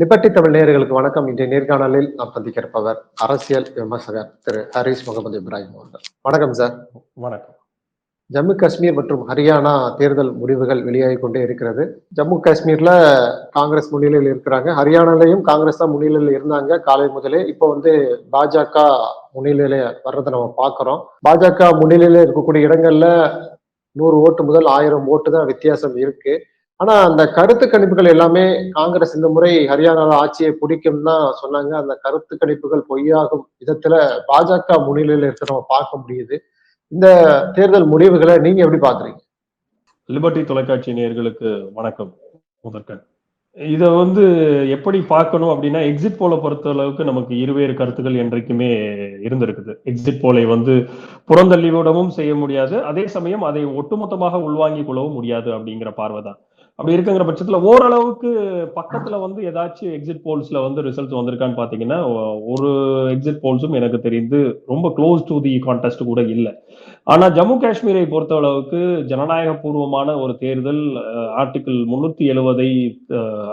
Liberty Tamil நேயர்களுக்கு வணக்கம். இன்றைய நேர்காணலில் நாம் சந்திக்கிறப்பவர் அரசியல் விமர்சகர் திரு ஹரிஷ் முகமது இப்ராஹிம் அவர்கள். வணக்கம் சார். வணக்கம். ஜம்மு காஷ்மீர் மற்றும் ஹரியானா தேர்தல் முடிவுகள் வெளியாகி கொண்டே இருக்கிறது. ஜம்மு காஷ்மீர்ல காங்கிரஸ் முன்னிலையில் இருக்கிறாங்க. ஹரியானாலையும் காங்கிரஸ் தான் முன்னிலையில் இருந்தாங்க. காலை முதலே இப்போ வந்து பாஜக முன்னிலையில வர்றதை நம்ம பார்க்கிறோம். பாஜக முன்னிலையில இருக்கக்கூடிய இடங்கள்ல நூறு ஓட்டு முதல் ஆயிரம் ஓட்டு தான் வித்தியாசம் இருக்கு. ஆனா அந்த கருத்து கணிப்புகள் எல்லாமே காங்கிரஸ் இந்த முறை ஹரியானால ஆட்சியை பிடிக்கும் தான் சொன்னாங்க. அந்த கருத்து கணிப்புகள் பொய்யாகும் விதத்துல பாஜக முன்னிலையில இருக்க நம்ம பார்க்க முடியுது. இந்த தேர்தல் முடிவுகளை நீங்க எப்படி பாக்குறீங்க லிபர்டி தொலைக்காட்சி நேர்களுக்கு வணக்கம். முதற்கண். இதை வந்து எப்படி பார்க்கணும் அப்படின்னா எக்ஸிட் போலை பொறுத்த அளவுக்கு நமக்கு இருவேறு கருத்துக்கள் என்றைக்குமே இருந்திருக்குது. எக்ஸிட் போலை வந்து புறந்தள்ளிவிடவும் செய்ய முடியாது. அதே சமயம் அதை ஒட்டுமொத்தமாக உள்வாங்கிக் கொள்ளவும் முடியாது அப்படிங்கிற பார்வை தான் அப்படி இருக்குங்கிற பட்சத்துல ஓரளவுக்கு பக்கத்துல வந்து ஏதாச்சும் எக்ஸிட் போல்ஸ்ல வந்து ரிசல்ட்ஸ் வந்திருக்கான்னு பாத்தீங்கன்னா ஒரு எக்ஸிட் போல்ஸும் எனக்கு தெரிந்து ரொம்ப க்ளோஸ் டு தி கான்டெஸ்ட் கூட இல்லை. ஆனா ஜம்மு காஷ்மீரை பொறுத்த அளவுக்கு ஜனநாயக பூர்வமான ஒரு தேர்தல் ஆர்டிகிள் முன்னூத்தி எழுவதை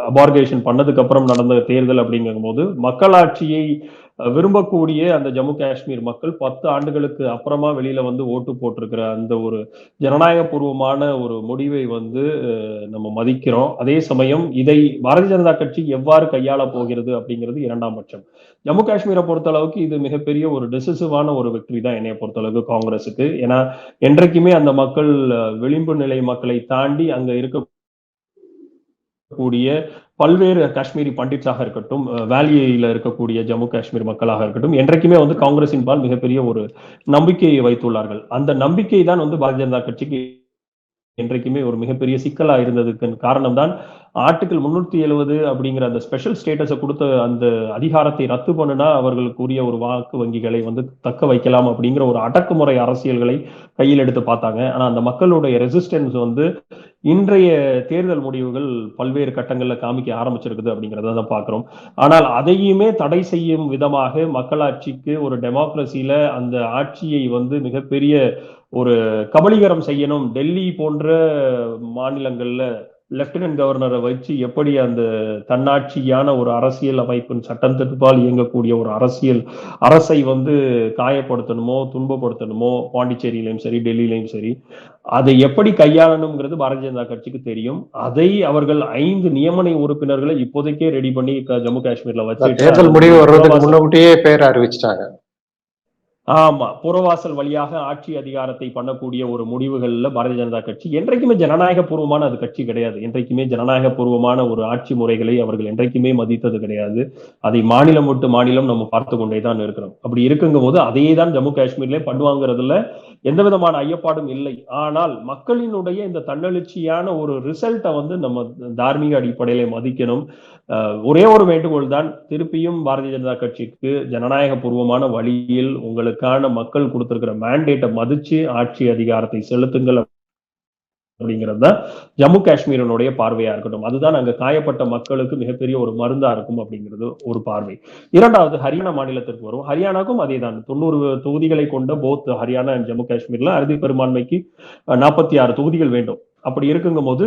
அபார்கேஷன் பண்ணதுக்கு அப்புறம் நடந்த தேர்தல் அப்படிங்கும் போது மக்களாட்சியை விரும்பக்கூடிய அந்த ஜம்மு காஷ்மீர் மக்கள் பத்து ஆண்டுகளுக்கு அப்புறமா வெளியில வந்து ஓட்டு போட்டிருக்கிற அந்த ஒரு ஜனநாயக பூர்வமான ஒரு முடிவை வந்து நம்ம மதிக்கிறோம். அதே சமயம் இதை பாரதிய ஜனதா கட்சி எவ்வாறு கையாள போகிறது அப்படிங்கிறது இரண்டாம் பட்சம். ஜம்மு காஷ்மீரை பொறுத்த அளவுக்கு இது மிகப்பெரிய ஒரு டெசிசிவான ஒரு வெற்றி தான் என்னைய பொறுத்த அளவுக்கு காங்கிரஸுக்கு ஏன்னா என்றைக்குமே அந்த மக்கள் விளிம்பு நிலை மக்களை தாண்டி அங்க இருக்க கூடிய பல்வேறு காஷ்மீரி பண்டிட்ஸாக இருக்கட்டும் வேலியில இருக்கக்கூடிய ஜம்மு காஷ்மீர் மக்களாக இருக்கட்டும் என்றைக்குமே வந்து காங்கிரசின் பால் மிகப்பெரிய ஒரு நம்பிக்கையை வைத்துள்ளார்கள். அந்த நம்பிக்கை தான் வந்து பாரதிய ஜனதா கட்சிக்கு என்றைக்குமே ஒரு மிகப்பெரிய சிக்கலா இருந்ததுக்கு காரணம் தான் ஆர்டிகல் முன்னூத்தி எழுபது அப்படிங்கிற அந்த ஸ்பெஷல் ஸ்டேட்டஸை கொடுத்த அந்த அதிகாரத்தை ரத்து பண்ணுனா அவர்களுக்குரிய ஒரு வாக்கு வங்கிகளை வந்து தக்க வைக்கலாம் அப்படிங்கிற ஒரு அடக்குமுறை அரசியல்களை கையில் எடுத்து பார்த்தாங்க. ஆனா அந்த மக்களுடைய ரெசிஸ்டன்ஸ் வந்து இன்றைய தேர்தல் முடிவுகள் பல்வேறு கட்டங்களில் காமிக்க ஆரம்பிச்சிருக்குது அப்படிங்கிறத தான் பாக்குறோம். ஆனால் அதையுமே தடை செய்யும் விதமாக மக்களாட்சிக்கு ஒரு டெமோக்ரஸியில அந்த ஆட்சியை வந்து மிகப்பெரிய ஒரு கபலீகரம் செய்யணும் டெல்லி போன்ற மாநிலங்களில் லெப்டினன்ட் கவர்னரை வச்சு எப்படி அந்த தன்னாட்சியான ஒரு அரசியல் அமைப்பின் சட்டம் திட்டப்பால் இயங்கக்கூடிய ஒரு அரசியல் அரசை வந்து காயப்படுத்தணுமோ துன்பப்படுத்தணுமோ பாண்டிச்சேரியிலையும் சரி டெல்லியிலையும் சரி அதை எப்படி கையாளணுங்கிறது பாரதிய ஜனதா கட்சிக்கு தெரியும். அதை அவர்கள் ஐந்து நியமன உறுப்பினர்களை இப்போதைக்கே ரெடி பண்ணி ஜம்மு காஷ்மீர்ல வச்சு தேர்தல் முடிவு வர்றதுக்கு முன்னாடியே பேர் அறிவிச்சிட்டாங்க. ஆமா புறவாசல் வழியாக ஆட்சி அதிகாரத்தை பண்ணக்கூடிய ஒரு முடிவுகள்ல பாரதிய ஜனதா கட்சி என்றைக்குமே ஜனநாயக பூர்வமான அது கட்சி கிடையாது. என்றைக்குமே ஜனநாயக பூர்வமான ஒரு ஆட்சி முறைகளை அவர்கள் என்றைக்குமே மதித்தது கிடையாது. அதை மாநிலம் விட்டு மாநிலம் நம்ம பார்த்து கொண்டே தான் இருக்கிறோம். அப்படி இருக்குங்கும் போது அதையே தான் ஜம்மு காஷ்மீர்ல பண்ணுவாங்கிறதுல எந்த விதமான ஐயப்பாடும் இல்லை. ஆனால் மக்களினுடைய இந்த தன்னெழுச்சியான ஒரு ரிசல்ட்டை வந்து நம்ம தார்மீக அடிப்படையில மதிக்கணும். ஒரே ஒரு வேண்டுகோள் தான் திருப்பியும் பாரதிய ஜனதா கட்சிக்கு ஜனநாயக பூர்வமான வழியில் உங்களுக்கான மக்கள் கொடுத்திருக்கிற மேண்டேட்டை மதிச்சு ஆட்சி அதிகாரத்தை செலுத்துங்கள் அப்படிங்கிறது தான் ஜம்மு காஷ்மீரனுடைய பார்வையா இருக்கட்டும். அதுதான் அங்க காயப்பட்ட மக்களுக்கு மிகப்பெரிய ஒரு மருந்தா இருக்கும் அப்படிங்கிறது ஒரு பார்வை. இரண்டாவது ஹரியானா மாநிலத்திற்கு வரும் ஹரியானாக்கும் அதே தான் தொண்ணூறு தொகுதிகளை கொண்ட போத் ஹரியானா அண்ட் ஜம்மு காஷ்மீர்ல அறுதி பெரும்பான்மைக்கு நாற்பத்தி ஆறு தொகுதிகள் வேண்டும். அப்படி இருக்குங்கும் போது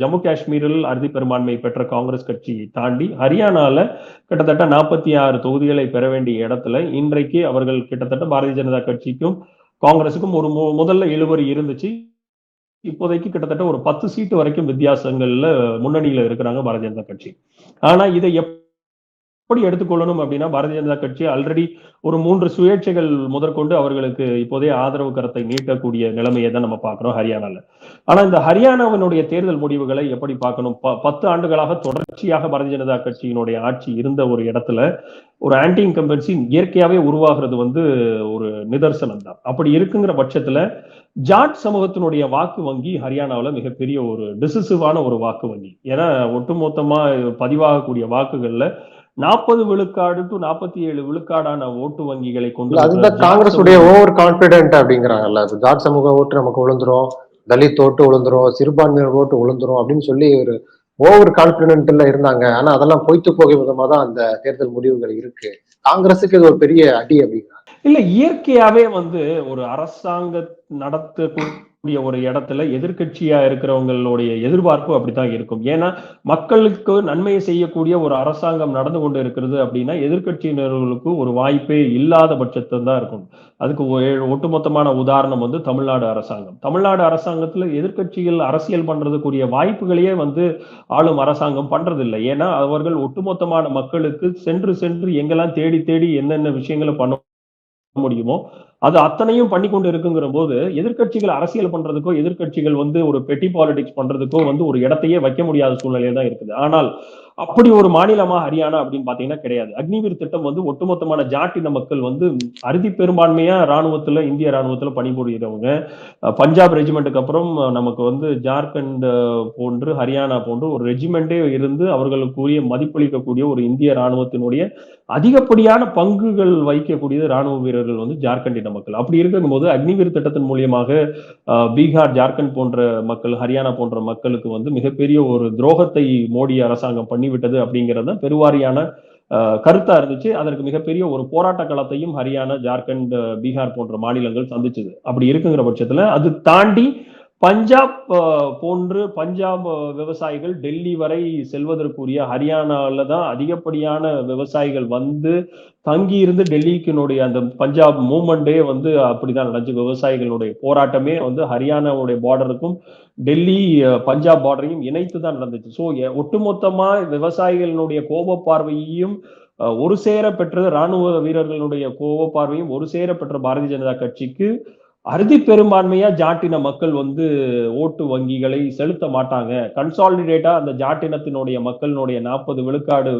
ஜம்மு காஷ்மீரில் அறுதி பெரும்பான்மை பெற்ற காங்கிரஸ் கட்சியை தாண்டி ஹரியானால கிட்டத்தட்ட நாற்பத்தி ஆறு தொகுதிகளை பெற வேண்டிய இடத்துல இன்றைக்கு அவர்கள் கிட்டத்தட்ட பாரதிய ஜனதா கட்சிக்கும் காங்கிரஸுக்கும் ஒரு முதல்ல இழுவரி இருந்துச்சு. இப்போதைக்கு கிட்டத்தட்ட ஒரு பத்து சீட்டு வரைக்கும் வித்தியாசங்கள்ல முன்னணியில இருக்கிறாங்க பாரதிய ஜனதா கட்சி. ஆனா இதை எப்படி எடுத்துக்கொள்ளணும் அப்படின்னா பாரதிய ஜனதா கட்சி ஆல்ரெடி ஒரு மூன்று சுயேட்சைகள் முதற்கொண்டு அவர்களுக்கு இப்போதே ஆதரவு கரத்தை நீட்டக்கூடிய நிலைமையை தான் நம்ம பார்க்கிறோம் ஹரியானால. ஆனா இந்த ஹரியானாவினுடைய தேர்தல் முடிவுகளை எப்படி பார்க்கணும்? பத்து ஆண்டுகளாக தொடர்ச்சியாக பாரதிய ஜனதா கட்சியினுடைய ஆட்சி இருந்த ஒரு இடத்துல ஒரு ஆன்டி இன்கம்பன்சி இயற்கையாவே உருவாகிறது வந்து ஒரு நிதர்சனம் தான் அப்படி இருக்குங்கிற பட்சத்துல ஜாட் சமூகத்தினுடைய வாக்கு வங்கி ஹரியானாவில் மிகப்பெரிய ஒரு டிசிசிவான ஒரு வாக்கு வங்கி. ஏன்னா ஒட்டுமொத்தமா பதிவாகக்கூடிய வாக்குகள்ல நாற்பது விழுக்காடு டு நாற்பத்தி ஏழு விழுக்காடான ஓட்டு வங்கிகளை கொண்டு அதுதான் காங்கிரஸ் உடைய ஓவர் கான்பிடென்ட் அப்படிங்கிறாங்கல்ல. ஜாட் சமூக ஓட்டு நமக்கு விழுந்துரும் தலித் ஓட்டு விழுந்துரும் சிறுபான்மையினர் ஓட்டு விழுந்துரும் அப்படின்னு சொல்லி ஒரு ஓவர் கான்பிடென்ட்ல இருந்தாங்க. ஆனா அதெல்லாம் பொய்த்து போகும் விதமா தான் அந்த தேர்தல் முடிவுகள் இருக்கு. காங்கிரஸுக்கு இது ஒரு பெரிய அடி அப்படிங்கிறாங்க. இல்ல இயற்கையாவே வந்து ஒரு அரசாங்க நடத்தக்கூடிய ஒரு இடத்துல எதிர்கட்சியா இருக்கிறவங்களுடைய எதிர்பார்ப்பு அப்படித்தான் இருக்கும். ஏன்னா மக்களுக்கு நன்மையை செய்யக்கூடிய ஒரு அரசாங்கம் நடந்து கொண்டு இருக்கிறது அப்படின்னா எதிர்க்கட்சியினர்களுக்கு ஒரு வாய்ப்பே இல்லாத பட்சத்தில் தான் இருக்கும். அதுக்கு ஒ- ஒட்டுமொத்தமான உதாரணம் வந்து தமிழ்நாடு அரசாங்கம். தமிழ்நாடு அரசாங்கத்துல எதிர்க்கட்சிகள் அரசியல் பண்றதுக்குரிய வாய்ப்புகளையே வந்து ஆளும் அரசாங்கம் பண்றதில்லை. ஏன்னா அவர்கள் ஒட்டுமொத்தமான மக்களுக்கு சென்று சென்று எங்கெல்லாம் தேடி தேடி என்னென்ன விஷயங்களை பண்ண முடியுமோ அது அத்தனையும் பண்ணி கொண்டு இருக்குங்கிற போது எதிர்க்கட்சிகள் அரசியல் பண்றதுக்கோ எதிர்க்கட்சிகள் வந்து ஒரு பெட்டி பாலிடிக்ஸ் பண்றதுக்கோ வந்து ஒரு இடத்தையே வைக்க முடியாத சூழ்நிலையில தான் இருக்குது. ஆனால் அப்படி ஒரு மாநிலமா ஹரியானா அப்படின்னு பாத்தீங்கன்னா கிடையாது. அக்னிவீர் திட்டம் வந்து ஒட்டுமொத்தமான ஜாட்டின மக்கள் வந்து அறுதி பெரும்பான்மையா ராணுவத்துல இந்திய ராணுவத்துல பணிபுரிகிறவங்க பஞ்சாப் ரெஜிமெண்ட்டுக்கு அப்புறம் நமக்கு வந்து ஜார்க்கண்ட் போன்று ஹரியானா போன்று ஒரு ரெஜிமெண்டே இருந்து அவர்களுக்குரிய மதிப்பளிக்கக்கூடிய ஒரு இந்திய ராணுவத்தினுடைய அதிகப்படியான பங்குகள் வைக்கக்கூடியது ராணுவ வீரர்கள் வந்து ஜார்க்கண்டின மக்கள். அப்படி இருக்கும்போது அக்னிவீர் திட்டத்தின் மூலியமாக பீகார் ஜார்க்கண்ட் போன்ற மக்கள் ஹரியானா போன்ற மக்களுக்கு வந்து மிகப்பெரிய ஒரு துரோகத்தை மோடி அரசாங்கம் பண்ணிவிட்டது அப்படிங்கிறது பெருவாரியான கருத்தா இருந்துச்சு. அதற்கு மிகப்பெரிய ஒரு போராட்ட களத்தையும் ஹரியானா ஜார்க்கண்ட் பீகார் போன்ற மாநிலங்கள் சந்திச்சது. அப்படி இருக்குங்கிற பட்சத்துல அது தாண்டி பஞ்சாப் போன்று பஞ்சாப் விவசாயிகள் டெல்லி வரை செல்வதற்குரிய ஹரியானாவில் தான் அதிகப்படியான விவசாயிகள் வந்து தங்கி இருந்து டெல்லிக்கினுடைய அந்த பஞ்சாப் மூமெண்டே வந்து அப்படிதான் நடந்துச்சு. விவசாயிகளுடைய போராட்டமே வந்து ஹரியானாவுடைய பார்டருக்கும் டெல்லி பஞ்சாப் பார்டரையும் இணைத்து தான் நடந்துச்சு ஸோ ஒட்டுமொத்தமா விவசாயிகளினுடைய கோப பார்வையையும் ஒரு சேர பெற்ற ராணுவ வீரர்களுடைய கோப பார்வையும் ஒரு சேர பெற்ற பாரதிய ஜனதா கட்சிக்கு அறுதி பெரும்பான்மையா ஜாட்டின மக்கள் வந்து ஓட்டு வங்கிகளை செலுத்த மாட்டாங்க. கன்சாலிடேட்டா அந்த ஜாட்டினத்தினுடைய மக்களினுடைய நாற்பது விழுக்காடு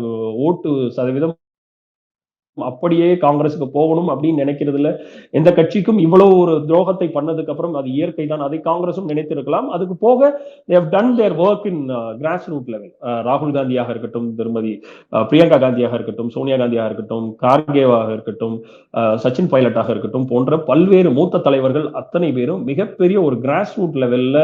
ஓட்டு சதவீதம் அப்படியே காங்கிரஸுக்கு போகணும் அப்படின்னு நினைக்கிறதுல எந்த கட்சிக்கும் இவ்வளவு ஒரு துரோகத்தை பண்ணதுக்கு அப்புறம் அது இயற்கை தான். அதை காங்கிரசும் நினைத்திருக்கலாம். அதுக்கு போக done their work in grass root level ராகுல் காந்தியாக இருக்கட்டும் திருமதி uh, பிரியங்கா காந்தியாக இருக்கட்டும் சோனியா காந்தியாக இருக்கட்டும் கார்கேவாக இருக்கட்டும் அஹ், சச்சின் பைலட்டாக இருக்கட்டும் போன்ற பல்வேறு மூத்த தலைவர்கள் அத்தனை பேரும் மிகப்பெரிய ஒரு கிராஸ் ரூட் லெவல்ல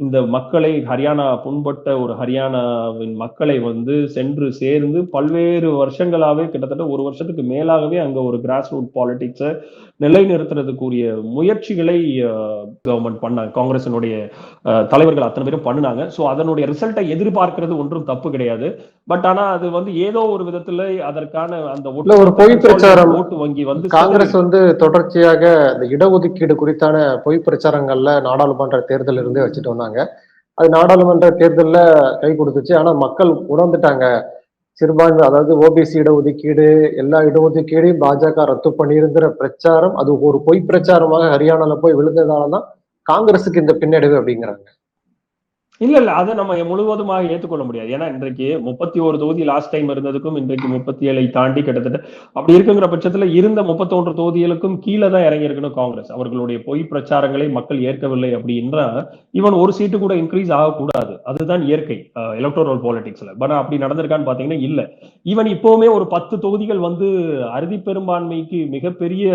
இந்த மக்களை ஹரியானா புண்பட்ட ஒரு ஹரியானாவின் மக்களை வந்து சென்று சேர்ந்து பல்வேறு வருஷங்களாவே கிட்டத்தட்ட ஒரு வருஷத்துக்கு மேலாகவே அங்க ஒரு கிராஸ் ரூட் பாலிடிக்ஸை நிலைநிறுத்துறதுக்குரிய முயற்சிகளை கவர்மெண்ட் பண்ணாங்க காங்கிரசினுடைய அஹ், தலைவர்கள் அத்தனை பேரும் பண்ணுனாங்க. ஸோ அதனுடைய ரிசல்ட்டை எதிர்பார்க்கிறது ஒன்றும் தப்பு கிடையாது. பட் ஆனா அது வந்து ஏதோ ஒரு விதத்துல அதற்கான அந்த ஒரு பொய் பிரச்சாரம். ஓட்டு வங்கி வந்து காங்கிரஸ் வந்து தொடர்ச்சியாக இந்த இடஒதுக்கீடு குறித்தான பொய் பிரச்சாரங்கள்ல நாடாளுமன்ற தேர்தல் இருந்தே வச்சுட்டு வந்தாங்க அது நாடாளுமன்ற தேர்தல்ல கை கொடுத்துச்சு. ஆனா மக்கள் உணர்ந்துட்டாங்க. சிறுபான்மை அதாவது ஓபிசி இடஒதுக்கீடு எல்லா இடஒதுக்கீடையும் பாஜக ரத்து பண்ணியிருங்கிற பிரச்சாரம் அது ஒரு பொய் பிரச்சாரமாக ஹரியானால போய் விழுந்ததால தான் காங்கிரஸுக்கு இந்த பின்னடைவு அப்படிங்கிறாங்க. இல்ல இல்ல அதை நம்ம முழுவதுமாக ஏற்றுக்கொள்ள முடியாது. ஏன்னா இன்றைக்கு முப்பத்தி ஒரு தொகுதி லாஸ்ட் டைம் இருந்ததுக்கும் இன்றைக்கு முப்பத்தி ஏழை தாண்டி கிட்டத்தட்ட அப்படி இருக்குங்கிற பட்சத்துல இருந்த முப்பத்தொன்று தொகுதிகளுக்கும் கீழே தான் இறங்கியிருக்கணும் காங்கிரஸ். அவர்களுடைய பொய் பிரச்சாரங்களை மக்கள் ஏற்கவில்லை அப்படின்றா இவன் ஒரு சீட்டு கூட இன்க்ரீஸ் ஆகக்கூடாது. அதுதான் இயற்கை எலக்ட்ரோரல் பாலிடிக்ஸ்ல பட் அப்படி நடந்திருக்கான்னு பாத்தீங்கன்னா இல்ல. ஈவன் இப்பவுமே ஒரு பத்து தொகுதிகள் வந்து அறுதி பெரும்பான்மைக்கு மிகப்பெரிய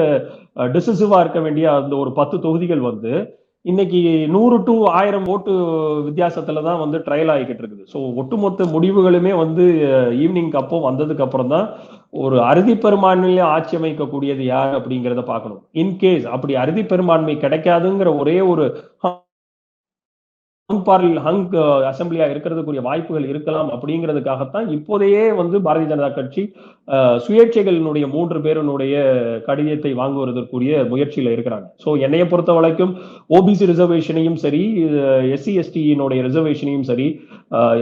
டிசிசிவா இருக்க வேண்டிய அந்த ஒரு பத்து தொகுதிகள் வந்து இன்னைக்கு நூறு டு ஆயிரம் ஓட்டு வித்தியாசத்துல தான் வந்து ட்ரையல் ஆகிக்கிட்டு இருக்குது. ஸோ ஒட்டுமொத்த முடிவுகளுமே வந்து ஈவினிங்க்கு அப்போ வந்ததுக்கு அப்புறம் தான் ஒரு அறுதி பெரும்பான்மையில ஆட்சி அமைக்கக்கூடியது யார் அப்படிங்கிறத பார்க்கணும். இன்கேஸ் அப்படி அறுதி பெரும்பான்மை கிடைக்காதுங்கிற ஒரே ஒரு ஹங் பார்லி ஹங் அசம்பிளியா இருக்கிறதுக்குரிய வாய்ப்புகள் இருக்கலாம் அப்படிங்கிறதுக்காகத்தான் இப்போதையே வந்து பாரதிய ஜனதா கட்சி அஹ், சுயேட்சைகளினுடைய மூன்று பேருனுடைய கடிதத்தை வாங்குவதற்குரிய முயற்சியில இருக்கிறாங்க. ஸோ என்னைய பொறுத்த வரைக்கும் ஓபிசி ரிசர்வேஷனையும் சரி எஸ்சி எஸ்டியினுடைய ரிசர்வேஷனையும் சரி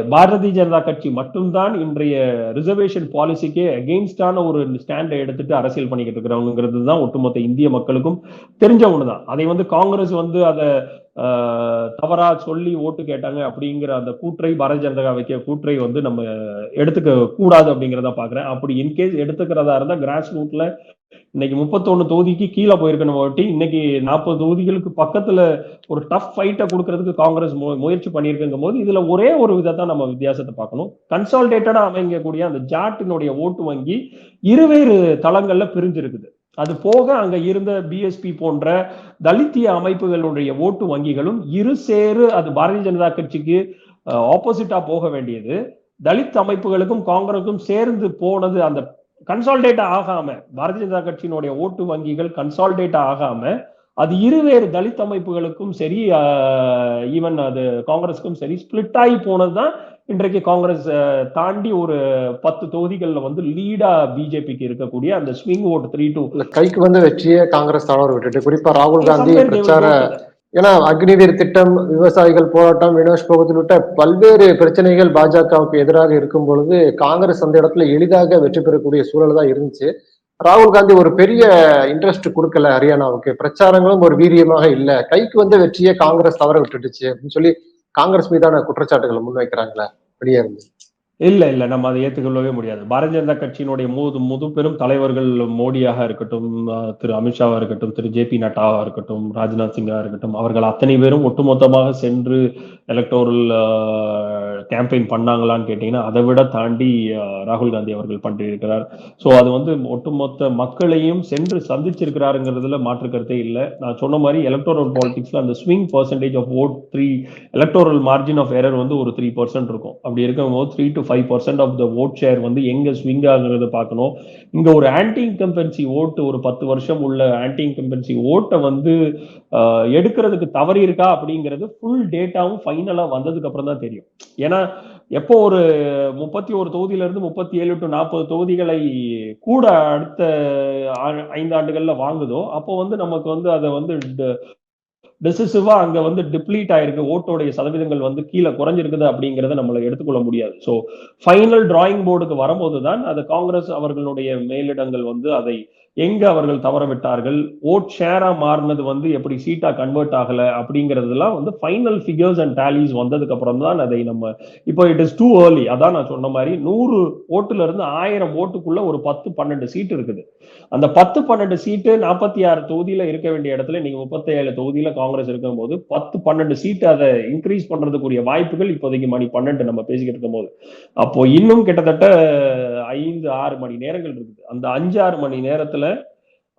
பாரதிய ஜனதா கட்சி மட்டும்தான் இன்றைய ரிசர்வேஷன் பாலிசிக்கே அகெயின்ஸ்டான ஒரு ஸ்டாண்டை எடுத்துட்டு அரசியல் பண்ணிக்கிட்டு இருக்கிறவங்கிறது தான் ஒட்டுமொத்த இந்திய மக்களுக்கும் தெரிஞ்ச ஒண்ணுதான் அதை வந்து காங்கிரஸ் வந்து அதை ஆஹ், தவறா சொல்லி ஓட்டு கேட்டாங்க அப்படிங்கிற அந்த கூற்றை பாரதிய ஜனதா வைக்க கூற்றை வந்து நம்ம எடுத்துக்க கூடாது அப்படிங்கிறத பாக்குறேன். அப்படி இன்கேஸ் எடுத்துக்கிறதா இருந்தா கிராஸ் ரூட்ல இன்னைக்கு முப்பத்தொன்னு தொகுதிக்கு கீழே போயிருக்கணும் வாட்டி இன்னைக்கு நாற்பது தொகுதிகளுக்கு பக்கத்துல ஒரு டஃப் ஃபைட்டை கொடுக்கறதுக்கு காங்கிரஸ் முயற்சி பண்ணியிருக்குங்கும் போது இதுல ஒரே ஒரு விதத்தை நம்ம வித்தியாசத்தை பார்க்கணும். கன்சால்டேட்டடா அமைங்கக்கூடிய அந்த ஜாட்டினுடைய ஓட்டு வங்கி இருவேறு தளங்கள்ல பிரிஞ்சிருக்குது. அது போக அங்க இருந்த பிஎஸ்பி போன்ற தலித்திய அமைப்புகளுடைய ஓட்டு வங்கிகளும் இரு சேரு அது பாரதிய ஜனதா கட்சிக்கு ஆப்போசிட்டா போக வேண்டியது. தலித் அமைப்புகளுக்கும் காங்கிரஸுக்கும் சேர்ந்து போனது அந்த கன்சால்டேட் ஆகாம பாரதிய ஜனதா கட்சியினுடைய ஓட்டு வங்கிகள் கன்சால்டேட் ஆகாம அது இருவேறு தலித் அமைப்புகளுக்கும் சரி ஈவன் அது காங்கிரஸுக்கும் சரி ஸ்பிளிட் ஆகி போனதுதான் இன்றைக்கு காங்கிரஸ் தாண்டி ஒரு பத்து தொகுதிகள்ல வந்து லீடா பிஜேபிக்கு இருக்கக்கூடிய அந்த ஸ்விங் ஓட் த்ரீ டூ கைக்கு வந்து வெற்றியே காங்கிரஸ் தவற விட்டுட்டு குறிப்பா ராகுல் காந்தி பிரச்சார ஏன்னா அக்னிவீர் திட்டம் விவசாயிகள் போராட்டம் வினோஷ் போகத்தில் விட்ட பல்வேறு பிரச்சனைகள் பாஜகவுக்கு எதிராக இருக்கும் பொழுது காங்கிரஸ் அந்த இடத்துல எளிதாக வெற்றி பெறக்கூடிய சூழல் தான் இருந்துச்சு. ராகுல் காந்தி ஒரு பெரிய இன்ட்ரெஸ்ட் கொடுக்கல ஹரியானாவுக்கு. பிரச்சாரங்களும் ஒரு வீரியமாக இல்லை. கைக்கு வந்த வெற்றியை காங்கிரஸ் தவற விட்டுடுச்சு அப்படின்னு சொல்லி காங்கிரஸ் மீதான குற்றச்சாட்டுகளை முன்வைக்கிறாங்களே வெளியே இருந்து இல்ல இல்ல. நம்ம அதை ஏத்துக்கொள்ளவே முடியாது. பாரதிய ஜனதா கட்சியினுடைய முது முது பெரும் தலைவர்கள் மோடியாக இருக்கட்டும் திரு அமித்ஷாவா இருக்கட்டும் திரு ஜே பி நட்டாவா இருக்கட்டும் ராஜ்நாத் சிங்கா இருக்கட்டும் அவர்கள் அத்தனை பேரும் ஒட்டுமொத்தமாக சென்று எலக்டோரல் கேம்பெயின் பண்ணாங்களான்னு கேட்டீங்கன்னா அதை விட தாண்டி ராகுல் காந்தி அவர்கள் பண்ணியிருக்கிறார் ஸோ அது வந்து ஒட்டுமொத்த மக்களையும் சென்று சந்திச்சிருக்கிறாருங்கிறதுல மாற்று கருத்தே இல்லை. நான் சொன்ன மாதிரி எலக்டோரல் பாலிடிக்ஸ்ல அந்த swing percentage of vote three electoral margin of error வந்து ஒரு த்ரீ பர்சன்ட் இருக்கும். அப்படி இருக்கும்போது three to five percent of the vote share வந்து எங்க ஸ்விங் ஆகுறத பார்க்கணும். இங்க ஒரு ஆன்டி இன்கம்பன்சி ஓட்டு ஒரு பத்து வருஷம் உள்ள ஆன்டி இன்கம்பன்சி ஓட்டை வந்து ஆஹ், எடுக்கிறதுக்கு தவறி இருக்கா அப்படிங்கிறது ஃபுல் டேட்டாவும் ஃபைனலா வந்ததுக்கு அப்புறம் தான் தெரியும். ஏன்னா எப்போ ஒரு முப்பத்தி ஒரு தொகுதியில இருந்து முப்பத்தி ஏழு டு நாற்பது தொகுதிகளை கூட அடுத்த ஆ- ஐந்து ஆண்டுகள்ல வாங்குதோ அப்போ வந்து நமக்கு வந்து அதை வந்து டெசிசிவா அங்க வந்து டிப்ளீட் ஆயிருக்கு. ஓட்டோடைய சதவீதங்கள் வந்து கீழே குறைஞ்சிருக்குது அப்படிங்கறத நம்மள எடுத்துக்கொள்ள முடியாது. ஸோ ஃபைனல் டிராயிங் போர்டுக்கு வரும்போது தான் அது காங்கிரஸ் அவர்களுடைய மேலிடங்கள் வந்து அதை எங்க அவர்கள் தவற விட்டார்கள் ஓட் ஷேரா மாறினது வந்து எப்படி சீட்டா கன்வெர்ட் ஆகல அப்படிங்கறதெல்லாம் வந்து ஃபைனல் ஃபிகர்ஸ் அண்ட் டேலிஸ் வந்ததுக்கு அப்புறம் தான் அதை நம்ம இப்போ இட் இஸ் டூ ஏர்லி அதான் நான் சொன்ன மாதிரி நூறு ஓட்டுல இருந்து ஆயிரம் ஓட்டுக்குள்ள ஒரு பத்து பன்னெண்டு சீட் இருக்குது. அந்த பத்து பன்னெண்டு சீட்டு நாற்பத்தி ஆறு தொகுதியில இருக்க வேண்டிய இடத்துல நீங்க முப்பத்தி ஏழு தொகுதியில காங்கிரஸ் இருக்கும்போது பத்து பன்னெண்டு சீட் அதை இன்க்ரீஸ் பண்றதுக்குரிய வாய்ப்புகள் இப்போதைக்கு மணி பன்னெண்டு நம்ம பேசிக்கிட்டு இருக்கும் போது அப்போ இன்னும் கிட்டத்தட்ட ஐந்து ஆறு மணி நேரங்கள் இருக்குது. அந்த அஞ்சு ஆறு மணி நேரத்துல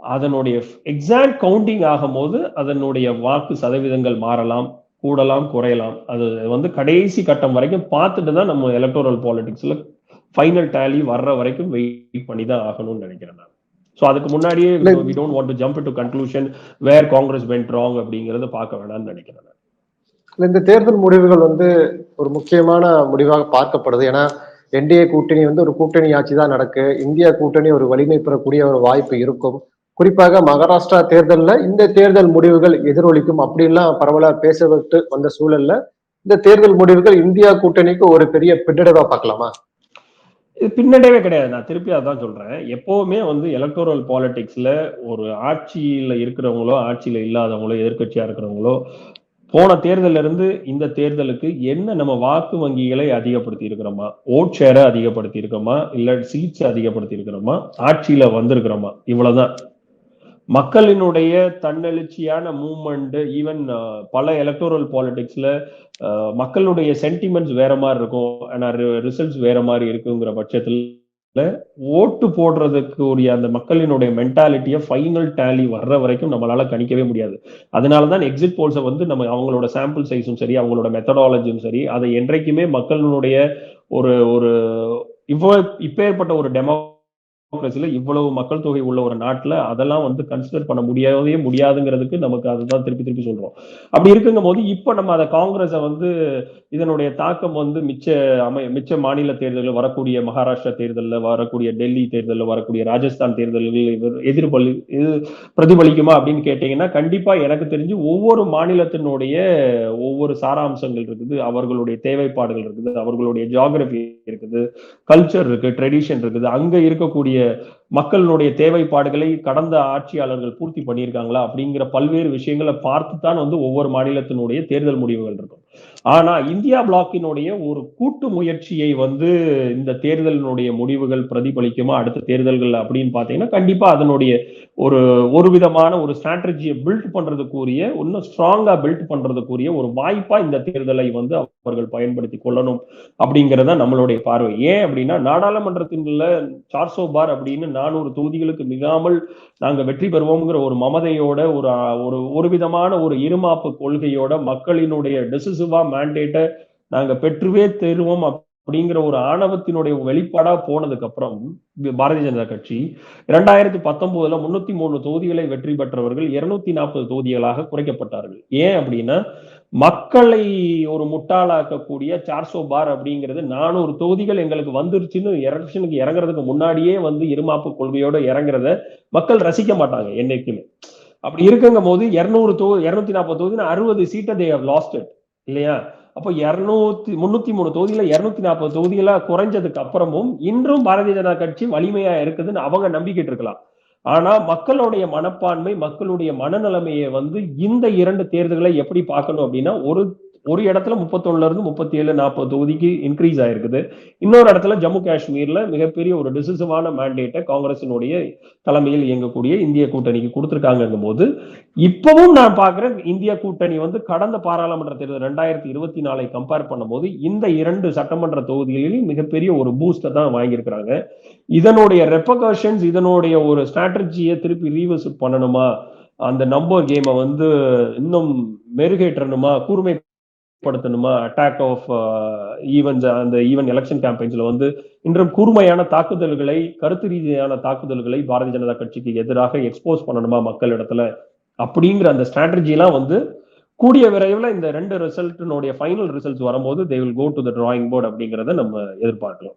அதனுடைய எக்ஸாக்ட் கவுண்டிங் ஆகும்போது அதனுடைய வாக்கு சதவீதங்கள் மாறலாம் கூடலாம் குறையலாம். அது வந்து கடைசி கட்டம் வரைக்கும் பார்த்துட்டு தான் நம்ம எலக்டோரல் பாலிடிக்ஸ்ல ஃபைனல் டேலி வர்ற வரைக்கும் வெயிட் பண்ணி தான் ஆகணும்னு நினைக்கிறேன் நான். ஸோ அதுக்கு முன்னாடியே we don't want to jump to conclusion where Congress went wrong அப்படிங்கறத பார்க்க வேணாம்னு நினைக்கிறேன் இந்த தேர்தல் முடிவுகள் வந்து ஒரு முக்கியமான முடிவாக பார்க்கப்படுது. ஏன்னா என்டிஏ கூட்டணி வந்து ஒரு கூட்டணி ஆட்சி தான் நடக்கு. இந்தியா கூட்டணி ஒரு வலிமை பெறக்கூடிய ஒரு வாய்ப்பு இருக்கும். குறிப்பாக மகாராஷ்டிரா தேர்தல்ல இந்த தேர்தல் முடிவுகள் எதிரொலிக்கும் அப்படின்லாம் பரவலா பேசப்பட்டு வந்த சூழல்ல இந்த தேர்தல் முடிவுகள் இந்தியா கூட்டணிக்கு ஒரு பெரிய பின்னடைவா பார்க்கலாமா? இது பின்னடைவே கிடையாது. நான் திருப்பி அதான் சொல்றேன். எப்பவுமே வந்து எலக்டோரல் பாலிடிக்ஸ்ல ஒரு ஆட்சியில இருக்கிறவங்களோ ஆட்சியில இல்லாதவங்களோ எதிர்க்கட்சியா இருக்கிறவங்களோ போன தேர்தலில் இருந்து இந்த தேர்தலுக்கு என்ன நம்ம வாக்கு வங்கிகளை அதிகப்படுத்தி இருக்கிறோமா ஓட் ஷேரை அதிகப்படுத்தி இருக்கிறோமா இல்ல சீட்ஸ் அதிகப்படுத்தி இருக்கிறோமா ஆட்சியில வந்திருக்கிறோமா? இவ்வளவுதான். மக்களினுடைய தன்னெழுச்சியான மூமெண்ட் ஈவன் பல எலக்டோரல் பாலிடிக்ஸ்ல மக்களுடைய சென்டிமெண்ட்ஸ் வேற மாதிரி இருக்கும். ஆனா ரிசல்ட்ஸ் வேற மாதிரி இருக்குங்கிற பட்சத்தில் ஓட்டு போடுறதுக்கு உரிய அந்த மக்களினுடைய மென்டாலிட்டியை ஃபைனல் டேலி வர்ற வரைக்கும் நம்மளால கணிக்கவே முடியாது. அதனால தான் எக்ஸிட் போல்ஸை வந்து நம்ம அவங்களோட சாம்பிள் சைஸும் சரி அவங்களோட மெத்தடாலஜியும் சரி அதை என்றைக்குமே மக்களினுடைய ஒரு ஒரு இவ்வளோ இப்பேற்பட்ட ஒரு டெமோக்ரஸியில் இவ்வளவு மக்கள் தொகை உள்ள ஒரு நாட்டில் அதெல்லாம் வந்து கன்சிடர் பண்ண முடியாதே முடியாதுங்கிறதுக்கு நமக்கு அதுதான் திருப்பி திருப்பி சொல்கிறோம் அப்படி இருக்குங்கும் போது இப்போ நம்ம அதை காங்கிரஸை வந்து இதனுடைய தாக்கம் வந்து மிச்ச அமை மிச்ச மாநில தேர்தலில் வரக்கூடிய மகாராஷ்டிரா தேர்தலில் வரக்கூடிய டெல்லி தேர்தலில் வரக்கூடிய ராஜஸ்தான் தேர்தல்கள் எதிர்பலி இது பிரதிபலிக்குமா அப்படின்னு கேட்டீங்கன்னா கண்டிப்பா எனக்கு தெரிஞ்சு ஒவ்வொரு மாநிலத்தினுடைய ஒவ்வொரு சாராம்சங்கள் இருக்குது. அவர்களுடைய தேவைப்பாடுகள் இருக்குது. அவர்களுடைய ஜியாகிரபி இருக்குது. கல்ச்சர் இருக்கு ட்ரெடிஷன் இருக்குது. அங்க இருக்கக்கூடிய மக்களுடைய தேவைப்பாடுகளை கடந்த ஆட்சியாளர்கள் பூர்த்தி பண்ணியிருக்காங்களா அப்படிங்கிற பல்வேறு விஷயங்களை பார்த்து தான் வந்து ஒவ்வொரு மாநிலத்தினுடைய தேர்தல் முடிவுகள் இருக்கும். ஆனா இந்தியா பிளாக்கினுடைய ஒரு கூட்டு முயற்சியை வந்து இந்த தேர்தலினுடைய முடிவுகள் பிரதிபலிக்குமா அடுத்த தேர்தல்கள் அப்படின்னு பாத்தீங்கன்னா கண்டிப்பா அதனுடைய ஒரு ஒரு விதமான ஒரு ஸ்ட்ராட்டஜியை பில்ட் பண்றதுக்குரிய இன்னும் ஸ்ட்ராங்கா பில்ட் பண்றதுக்குரிய ஒரு வாய்ப்பா இந்த தேர்தலை வந்து அவர்கள் பயன்படுத்தி கொள்ளணும் அப்படிங்கிறத நம்மளுடைய பார்வை. ஏன் அப்படின்னா நாடாளுமன்றத்தின் சார்சோ பார் அப்படின்னு நானூறு தொகுதிகளுக்கு மிகாமல் நாங்கள் வெற்றி பெறுவோம்ங்கிற ஒரு மமதையோட ஒரு ஒரு ஒரு விதமான ஒரு இருமாப்பு கொள்கையோட மக்களினுடைய டெசிசிவா மேண்டேட்டை நாங்க பெற்றுவே தருவோம் அப்படிங்கிற ஒரு ஆணவத்தினுடைய வெளிப்பாடா போனதுக்கு அப்புறம் பாரதிய ஜனதா கட்சி இரண்டாயிரத்தி பத்தொன்பதுல முன்னூத்தி மூணு தொகுதிகளை வெற்றி பெற்றவர்கள் இருநூத்தி நாற்பது தொகுதிகளாக குறைக்கப்பட்டார்கள். ஏன் அப்படின்னா மக்களை ஒரு முட்டாளாக்கக்கூடிய சார்சோ பார் அப்படிங்கிறது நானூறு தொகுதிகள் எங்களுக்கு வந்துருச்சுன்னு எலெக்ஷனுக்கு இறங்குறதுக்கு முன்னாடியே வந்து இருமாப்பு கொள்கையோட இறங்குறத மக்கள் ரசிக்க மாட்டாங்க என்னைக்குமே. அப்படி இருக்குங்கும் போது இருநூறு தொகுதி இருநூத்தி நாற்பது தொகுதி அறுபது சீட்டை தே லாஸ்ட் இட் இல்லையா? அப்போ இருநூத்தி முன்னூத்தி மூணு தொகுதியில இருநூத்தி நாற்பது தொகுதிகளா குறைஞ்சதுக்கு அப்புறமும் இன்றும் பாரதிய ஜனதா கட்சி வலிமையா இருக்குதுன்னு அவங்க நம்பிக்கிட்டு இருக்கலாம். ஆனா மக்களுடைய மனப்பான்மை மக்களுடைய மனநிலைமையை வந்து இந்த இரண்டு தேர்தல்களை எப்படி பார்க்கணும் அப்படின்னா ஒரு ஒரு இடத்துல முப்பத்தொன்னுல இருந்து முப்பத்தி ஏழு நாற்பது தொகுதிக்கு இன்க்ரீஸ் ஆயிருக்குது. இன்னொரு இடத்துல ஜம்மு காஷ்மீர்ல மிகப்பெரிய ஒரு டிசிசிவான மேண்டேட்டை காங்கிரசினுடைய தலைமையில் இயங்கக்கூடிய இந்திய கூட்டணிக்கு கொடுத்திருக்காங்கும் போது இப்பவும் நான் பாக்குறேன் இந்திய கூட்டணி வந்து கடந்த பாராளுமன்ற தேர்தல் ரெண்டாயிரத்தி இருபத்தி நாலை கம்பேர் பண்ணும்போது இந்த இரண்டு சட்டமன்ற தொகுதிகளிலும் மிகப்பெரிய ஒரு பூஸ்டை தான் வாங்கியிருக்கிறாங்க. இதனுடைய ரெப்பகர்ஷன்ஸ் இதனுடைய ஒரு ஸ்ட்ராட்டஜியை திருப்பி ரீவசிட் பண்ணணுமா? அந்த நம்பர் கேமை வந்து இன்னும் மெருகேற்றணுமா? கூர்மை கூர்மைப்படுத்தணுமா அட்டாக் ஆஃப் ஈவன்ஸ் அந்த ஈவன் எலெக்ஷன் கேம்பெயின்ஸ்ல வந்து இன்றும் கூர்மையான தாக்குதல்களை கருத்து ரீதியான தாக்குதல்களை பாரதிய ஜனதா கட்சிக்கு எதிராக எக்ஸ்போஸ் பண்ணணுமா மக்கள் இடத்துல அப்படிங்கிற அந்த ஸ்ட்ராட்டஜிலாம் வந்து கூடிய விரைவில் இந்த ரெண்டு ரிசல்ட்டினுடைய ஃபைனல் ரிசல்ட்ஸ் வரும்போது they will go to the drawing board அப்படிங்கிறத நம்ம எதிர்பார்க்கலாம்.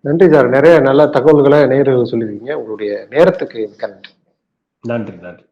நன்றி சார். நிறைய நல்ல தகவல்களை நேரில் சொல்லியிருக்கீங்க. உங்களுடைய நேரத்துக்கு நன்றி நன்றி.